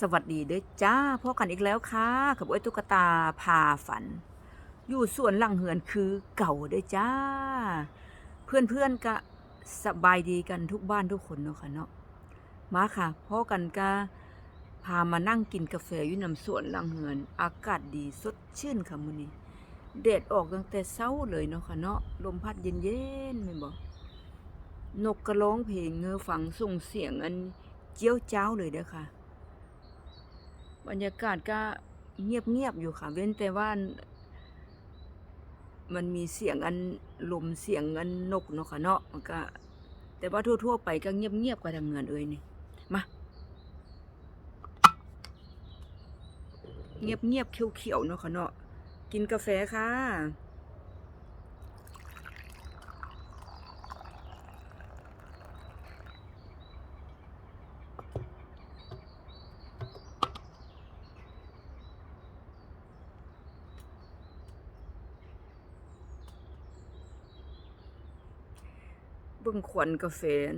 สวัสดีเด้อจ้าพบกันอีกแล้วค่ะกับไอ้ตุ๊กตาพาฝัน อยู่สวนหลังเหือนคือเก่าเด้อจ้า เพื่อนเพื่อนก็สบายดีกันทุกบ้านทุกคนเนาะค่ะเนาะมาค่ะพ่อกันก็พามานั่งกินกาแฟอยู่นำสวนหลังเหือน อากาศดีสดชื่นค่ะมื้อนี้แดดออกตั้งแต่เช้าเลยเนาะค่ะเนาะลมพัดเย็นๆแม่นบ่นกกระร้องเพลงเงือฝังส่งเสียงอันเจียวเจ้าเลยเด้อค่ะ บรรยากาศก็เงียบๆอยู่ค่ะ เว้นแต่ว่ามันมีเสียงอันลมเสียงอันนกเนาะค่ะเนาะมันก็ แต่ว่าทั่ว ๆ ไปก็เงียบๆกว่าทางเงินเอ้ยนี่มาเงียบๆเขียวๆเนาะค่ะเนาะกินกาแฟค่ะ บิ่งควันกาแฟน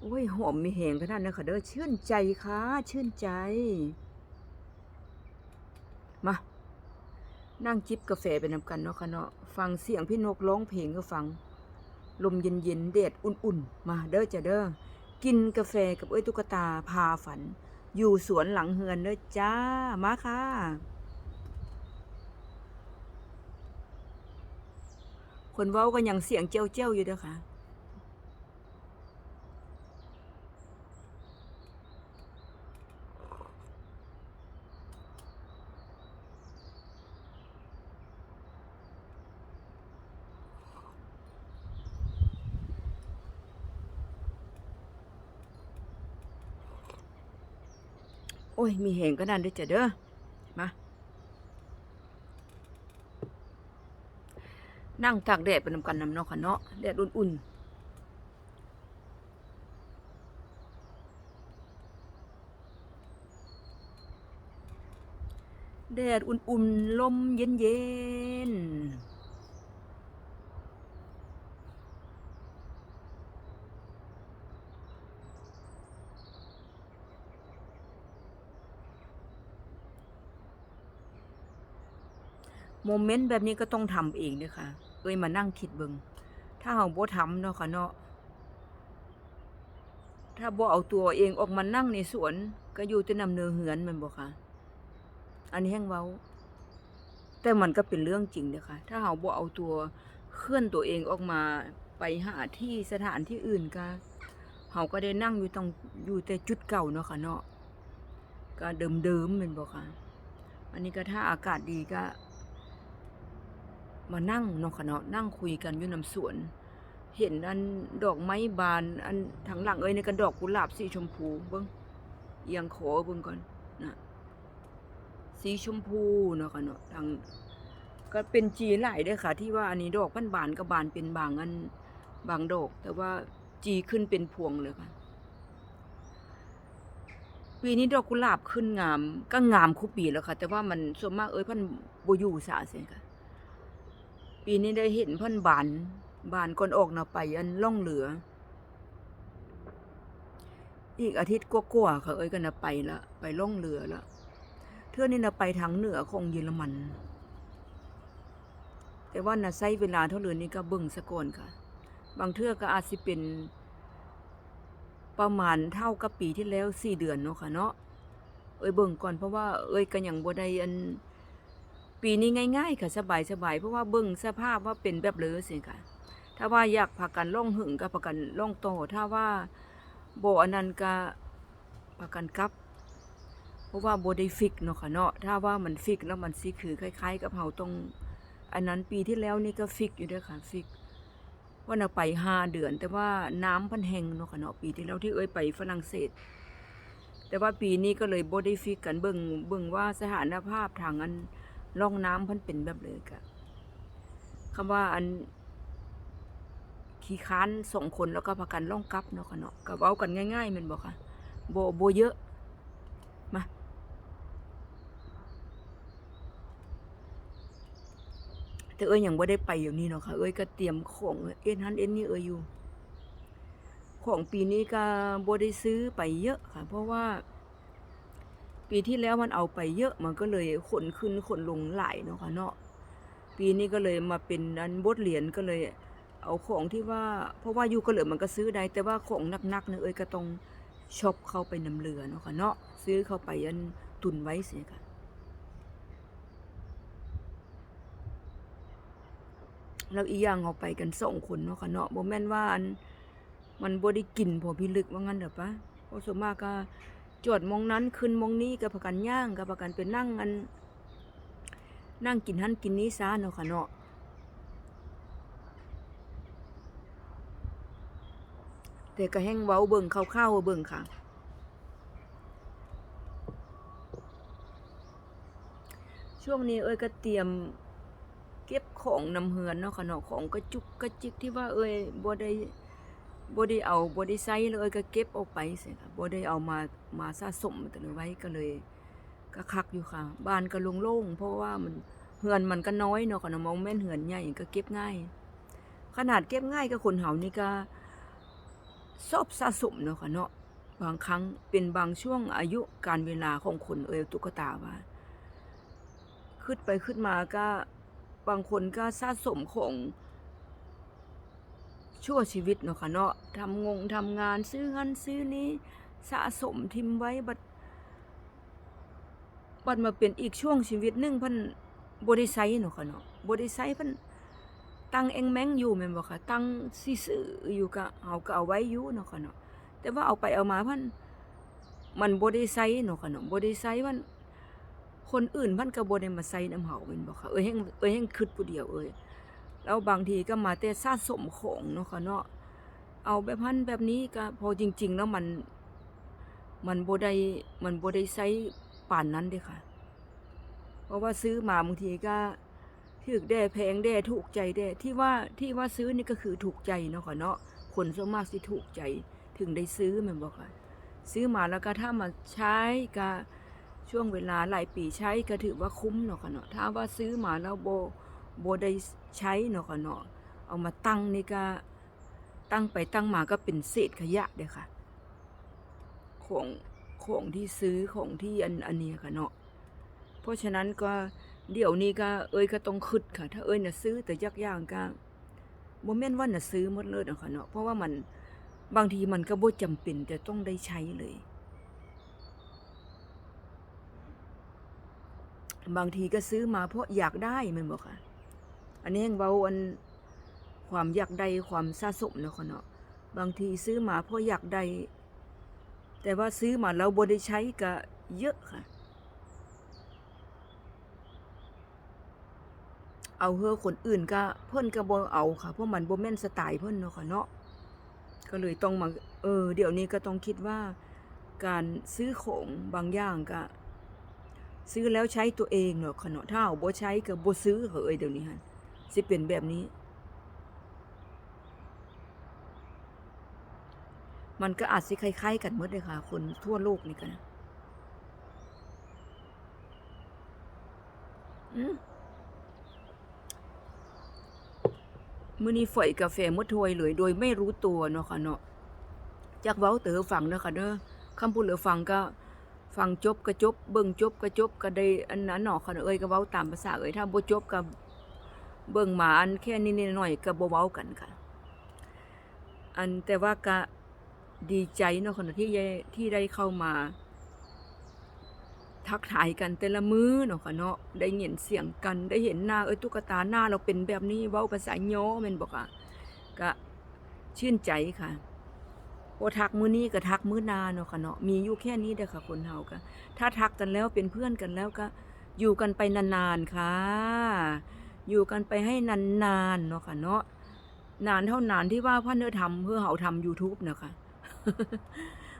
โอ้ย หอมมีแหงขนาดนั้นค่ะเด้อชื่นใจค่ะ ชื่นใจ มา นั่งจิบกาแฟไปนำกันเนาะค่ะเนาะฟังเสียงพี่นกร้องเพลงก็ฟัง ลมเย็นๆแดดอุ่นๆ มาเด้อจะเด้อกินกาแฟกับเอ้ยตุ๊กตาพาฝัน อยู่สวนหลังเฮือนเด้อจ้า มาค่ะ คนเว้าก็ยังเสียงเจ้าเจ้าๆอยู่เด้อค่ะโอ้ย มีแหงก็นั่นด้วยจ้ะเด้อ มา นั่งตากแดดไปนำกันนำเนาะค่ะเนาะแดดอุ่นๆแดดอุ่นๆลมเย็นๆโมเมนต์แบบนี้ก็ต้องทำเองด้อค่ะ เอ้ยมานั่งคิดเบิงถ้าเฮาบ่ทำเนาะค่ะเนาะถ้าบ่เอาตัวเองออกมานั่งในสวน ก็อยู่แต่นำเนื้อเหือนมันบ่ค่ะ อันนี้แห้งเว้า แต่มันก็เป็นเรื่องจริงเด้อค่ะ ถ้าเฮาบ่เอาตัวเคลื่อนตัวเองออกมาไปหาที่สถานที่อื่นก็เฮาก็ได้นั่งอยู่ตรงอยู่แต่จุดเก่าเนาะค่ะเนาะก็เดิมๆม่นบ่ค่ะ อันนี้ก็ถ้าอากาศดีก็ มานั่งเนาะค่ะเนาะนั่งคุยกันอยู่นำสวน เห็นอันดอกไม้บาน อันทางหลังเอ้ยนี่ก็ดอกกุหลาบสีชมพูเบิ่งเอียงขอเบิ่งก่อนนะสีชมพูเนาะค่ะเนาะทางก็เป็นจีหลายด้อค่ะ ที่ว่าอันนี้ดอกมันบานก็บานเป็นบางอันบางดอก แต่ว่าจีขึ้นเป็นพวงเลยค่ะปีนี้ดอกกุหลาบขึ้นงาม ก็งามคุปีแล้วค่ะ แต่ว่ามันส่วนมากเอ้ยพันบอยู่ซะเสียค่ะ ปีนี้ได้เห็นเพันบานบานก่อนออกนะไปอันล่องเหลือ อีกอาทิตย์กว่าๆค่ะเอ้ยก็นนะไปละไปล่องเรือละเทื่อนี้นะไปทางเหนือของเยอรมัน แต่ว่านะใช้เวลาเท่าเรือนี้ก็เบิ่งสะกอนค่ะ บางเทื่อก็อาจสิเป็น ประมาณเท่ากับปีที่แล้วสี่เดือนเนาะค่ะเนาะเอ้ยเบิ่งก่อนเพราะว่า เอ้ยก็ยังบ่ได้อัน ปีนี้ง่ายๆ ค่ะ สบายสบายๆเพราะว่าเบิ่งสภาพว่าเป็นแบบเลยสิค่ะ ถ้าว่าอยากพากันล่องหึงก็พากันล่องโตถ้าว่าโบอันนั้นก็พากันกลับ เพราะว่าโบได้ฟิกเนาะค่ะเนาะถ้าว่ามันฟิกแล้วมันสิคือคล้าย ๆ กับเฮาต้องอันนั้นปีที่แล้วนี่ก็ฟิกอยู่ด้อค่ะฟิกว่าน่ะไปห้าเดือน แต่ว่าน้ำพันแหงเนาะค่ะเนาะปีที่แล้วที่เอ้ยไปฝรั่งเศส แต่ว่าปีนี้ก็เลยโบได้ฟิกกันเบิ่งเบิ่งว่าสถานภาพทางอัน ร่องน้ำเพันเป็นแบบเลยกะคำว่าอัน ขี้ค้านสองคนแล้วก็พากันล่องกลับเนาะค่ะเนาะก็เว้ากันง่ายๆมันบอกค่ะโบโบเยอะมาแต่เอ้ยยังบ่ได้ไปอย่างนี้เนาะค่ะ เอ้ยก็เตรียมของเอ็นฮันเอ็นนี่เอ้ยอยู่ ของปีนี้ก็โบได้ซื้อไปเยอะค่ะ เพราะว่า ปีที่แล้วมันเอาไปเยอะมันก็เลยขนขึ้นขนลงหลายเนาะค่ะเนาะปีนี้ก็เลยมาเป็นอันบทเหรียญก็เลย เอาของที่ว่า เพราะว่าอยู่ก็เหลือมันก็ซื้อได้ แต่ว่าของหนักๆเนี่ยเอ้ยก็ต้องช็อปเข้าไปนำเรือเนาะค่ะเนาะซื้อเข้าไปอันตุนไว้เสียค่ะแล้วอีกอย่างเอาไปกันสองคนเนาะค่ะเนาะโบแม่นว่าอันมันบ่ได้กินพอพิลึกว่างั้นเด้อปะเพราะส่วนมากก็ จอดมองนั้นขึ้นมองนี้ก็พากันย่างก็พากันไปนั่งอัน นั่งกินหันกินนี้ซะเนาะค่ะเนาะแต่ก็แห้งเว้าเบิ่งคร่าวๆเบิ่งค่ะ ช่วงนี้เอ้ยก็เตรียมเก็บของนำเฮือนเนาะค่ะเนาะของกระจุกกระจิกที่ว่าเอ้ยบ่ได้ บ่ได้เอาบ่ได้ใช้เลยก็เก็บออกไปสิค่ะบ่ได้เอามามาสะสมแต่ไว้ก็เลย ก็คักอยู่ค่ะ บ้านก็โล่งๆเพราะว่ามันเฮือนมันก็น้อยเนาะค่ะเนาะมองแม่นเฮือนใหญ่ก็เก็บง่าย ขนาดเก็บง่ายก็คนเฮานี่ก็ชอบสะสมเนาะค่ะเนาะบางครั้งเป็นบางช่วงอายุการเวลาของคนเอ้ยตุ๊กตาว่าขึ้นไปขึ้นมาก็บางคนก็สะสมของ ชั่วชีวิตเนาะค่ะเนาะทำงงทำงานซื้อหันซื้อนี้สะสมทิมไว้บัดบัดมาเป็นอีกช่วงชีวิตหนึงพิ่นบ่ได้ใช้เนาะค่ะเนาะบ่ได้ใช้เพิ่นตั้งเองแมงอยู่แม่นบ่ค่ะตั้งสิซื้ออยู่ก็เฮาก็เอาไว้อยู่เนาะค่ะเนาะแต่ว่าเอาไปเอามาพิ่นมันบ่ได้ใช้เนาะค่ะเนาะบ่ได้ใช้มันคนอื่นพันก็บ่ได้มาใส่น้ำเฮาแม่นบ่ค่ะเอ้ยแฮงเอ้ยแฮงคิดผู้เดียวเอ้ย แล้วบางทีก็มาแต่สะสมของเนาะค่ะเนาะเอาแบบพันแบบนี้ก็พอจริง ๆ แล้วมัน มันโบได้มันโบได้ใช้ป่านนั้นเด้ค่ะ เพราะว่าซื้อมาบางทีก็ถูกแด่แพงแด่ถูกใจแด่ที่ว่าที่ว่าซื้อนี่ก็คือถูกใจเนาะค่ะเนาะคนส่วนมากสิถูกใจถึงได้ซื้อแม่นบ่ค่ะ ซื้อมาแล้วก็ถ้ามาใช้ก็ช่วงเวลาหลายปีใช้ก็ถือว่าคุ้มเนาะค่ะเนาะถ้าว่าซื้อมาแล้วโบ บได้ใช้เนาะค่ะเนาะเอามาตั้งนี่ก็ตั้งไปตั้งมาก็เป็นเศษขยะเด้อค่ะ ของของที่ซื้อของที่อันอันเนี้ยค่ะเนาะเพราะฉะนั้นก็เดี๋ยวนี้ก็เอ้ยก็ต้องคิดค่ะ ถ้าเอ้ยน่ะซื้อแต่ยักย่างก็บ่แม่นว่าน่ะซื้อหมดเลยเนาะค่ะเนาะเพราะว่ามันบางทีมันก็บ่จำเป็นจะต้องได้ใช้เลย บางทีก็ซื้อมาเพราะอยากได้มันบอกค่ะ อันนี้ยังเบาอันความอยากได้ความสะสมเนาะค่ะเนาะบางทีซื้อมาเพราะอยากได้แต่ว่าซื้อมาแล้วบ่ได้ใช้ก็เยอะค่ะ เอาเฮอคนอื่นก็เพิ่นก็บ่เอาค่ะ เพราะมันบ่แม่นสไตล์เพิ่นเนาะค่ะเนาะก็เลยต้องมาเออ เดี๋ยวนี้ก็ต้องคิดว่า การซื้อของบางอย่างก็ซื้อแล้วใช้ตัวเองเนาะค่ะเนาะถ้าเอาบ่ใช้ก็บ่ซื้อเหยเดี๋ยวนี้หั่น สิเป็นแบบนี้ มันก็อาจสิคล้ายๆกันหมดเลยค่ะ คนทั่วโลกนี่กันมือนี้ฝอยกาแฟมดถวยเลย โดยไม่รู้ตัวเนาะค่ะเนาะจักเว้าเต๋อฟังเด้อค่ะเด้อคำพูดเหลือฟังก็ฟังจบก็จบ เบิ่งจบก็จบก็ได้อันนั้นเนาะค่ะเอ้ยก็เว้าตามภาษาเอ้ยถ้าบ่จบก็ เบิ่งมาอันแค่นิดหน่อยก็บ่เว้ากันค่ะ อันแต่ว่าก็ดีใจเนาะค่ะเนที่ที่ได้เข้ามา ทักทายกันแต่ละมื้อเนาะค่ะเนาะได้ยินเสียงกันได้เห็นหน้าเอ้ยตุ๊กตาหน้าเราเป็นแบบนี้เว้าภาษาย้อแม่นบ่ค่ะก็ชื่นใจค่ะบ่ทักมื้อนี้ก็ทักมื้อนาเนาะค่ะเนาะมีอยู่แค่นี้เด้อค่ะคนเฮาก็ถ้าทักกันแล้วเป็นเพื่อนกันแล้วก็ อยู่กันไปนานๆค่ะ อยู่กันไปให้นานๆเนาะค่ะเนาะนานเท่านานที่ว่าพ่อเนื้อทำเพื่อเฮาทำ YouTube เนาะค่ะ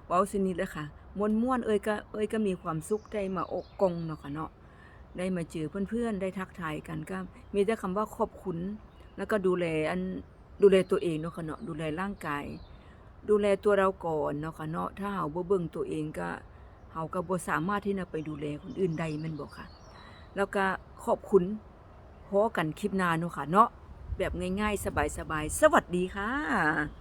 เว้าสินิดเลยค่ะมวนม่วนเอ้ยก็เอ้ยก็มีความสุขได้มาอกกงเนาะค่ะเนาะได้มาเจอเพื่อนๆ ได้ทักทายกันก็ มีแต่คำว่าขอบคุณ แล้วก็ดูแลอันดูแลตัวเองเนาะค่ะเนาะดูแลร่างกาย ดูแลตัวเราก่อนเนาะค่ะเนาะถ้าเฮาบ่เบิ่งตัวเองก็เฮาก็บ่สามารถที่จะไปดูแลคนอื่นได้แม่นบ่ค่ะ แล้วก็ขอบคุณ พอกันคลิปหน้าเนาะค่ะเนาะแบบง่ายๆ สบายๆสวัสดีค่ะ